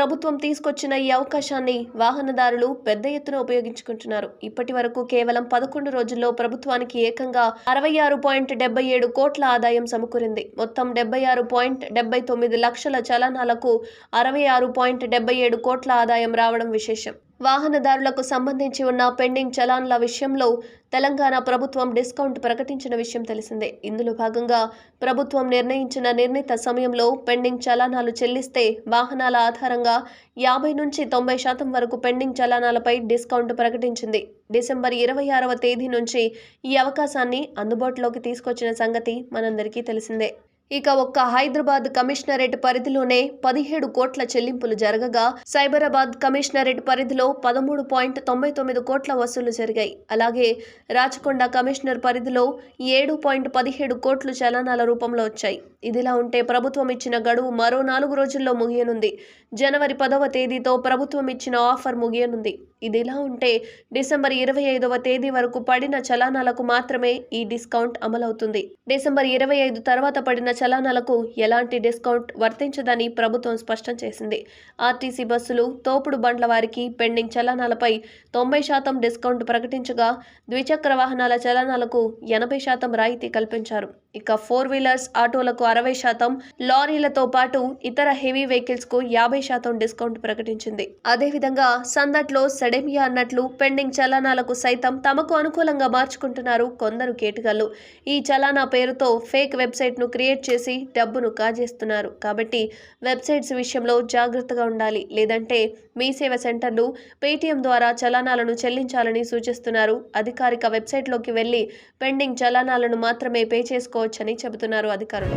ప్రభుత్వం తీసుకొచ్చిన ఈ అవకాశాన్ని వాహనదారులు పెద్ద ఎత్తున ఉపయోగించుకుంటున్నారు. ఇప్పటి వరకు కేవలం పదకొండు రోజుల్లో ప్రభుత్వానికి ఏకంగా అరవై ఆరు పాయింట్ డెబ్బై ఏడు కోట్ల ఆదాయం సమకూరింది. మొత్తం డెబ్బై ఆరు పాయింట్ డెబ్బై తొమ్మిది లక్షల చలనాలకు అరవై ఆరు పాయింట్ డెబ్బై ఏడు కోట్ల ఆదాయం రావడం విశేషం. వాహనదారులకు సంబంధించి ఉన్న పెండింగ్ చలాన్ల విషయంలో తెలంగాణ ప్రభుత్వం డిస్కౌంట్ ప్రకటించిన విషయం తెలిసిందే. ఇందులో భాగంగా ప్రభుత్వం నిర్ణయించిన నిర్ణీత సమయంలో పెండింగ్ చలానాలు చెల్లిస్తే వాహనాల ఆధారంగా యాభై నుంచి తొంభై శాతం వరకు పెండింగ్ చలానాలపై డిస్కౌంట్ ప్రకటించింది. డిసెంబర్ ఇరవై ఆరవ తేదీ నుంచి ఈ అవకాశాన్ని అందుబాటులోకి తీసుకొచ్చిన సంగతి మనందరికీ తెలిసిందే. ఇక ఒక్క హైదరాబాద్ కమిషనరేట్ పరిధిలోనే పదిహేడు కోట్ల చెల్లింపులు జరగగా సైబరాబాద్ కమిషనరేట్ పరిధిలో పదమూడు పాయింట్ తొంభై తొమ్మిది కోట్ల వసూలు జరిగాయి. అలాగే రాచకొండ కమిషనర్ పరిధిలో ఏడు పాయింట్ పదిహేడు కోట్లు చలనాల రూపంలో వచ్చాయి. ఇదిలా ఉంటే ప్రభుత్వం ఇచ్చిన గడువు మరో నాలుగు రోజుల్లో ముగియనుంది. జనవరి పదవ తేదీతో ప్రభుత్వం ఇచ్చిన ఆఫర్ ముగియనుంది. ఇదిలా ఉంటే డిసెంబర్ ఇరవై ఐదవ తేదీ వరకు పడిన చలానాలకు మాత్రమే ఈ డిస్కౌంట్ అమలవుతుంది. డిసెంబర్ ఇరవై ఐదు తర్వాత పడిన చలానాలకు ఎలాంటి డిస్కౌంట్ వర్తించదని ప్రభుత్వం స్పష్టం చేసింది. ఆర్టీసీ బస్సులు తోపుడు బండ్ల వారికి పెండింగ్ చలానాలపై తొంభై శాతం డిస్కౌంట్ ప్రకటించగా ద్విచక్ర వాహనాల చలానాలకు ఎనభై శాతం రాయితీ కల్పించారు. ఇక ఫోర్ వీలర్స్ ఆటోలకు అరవై శాతం లారీలతో పాటు ఇతర హెవీ వెహికల్స్కు యాభై శాతం డిస్కౌంట్ ప్రకటించింది. అదేవిధంగా సందట్లో సెడెమియా అన్నట్లు పెండింగ్ చలానాలకు సైతం తమకు అనుకూలంగా మార్చుకుంటున్నారు కొందరు కేటుగాళ్ళు ఈ చలానా పేరుతో ఫేక్ వెబ్సైట్ను క్రియేట్ చేసి డబ్బును కాజేస్తున్నారు. కాబట్టి వెబ్సైట్స్ విషయంలో జాగ్రత్తగా ఉండాలి. లేదంటే మీ సేవ సెంటర్లు పేటీఎం ద్వారా చలానాలను చెల్లించాలని సూచిస్తున్నారు. అధికారిక వెబ్సైట్లోకి వెళ్ళి పెండింగ్ చలానాలను మాత్రమే పే చేసుకో చేసుకోవచ్చని చెబుతున్నారు అధికారులు.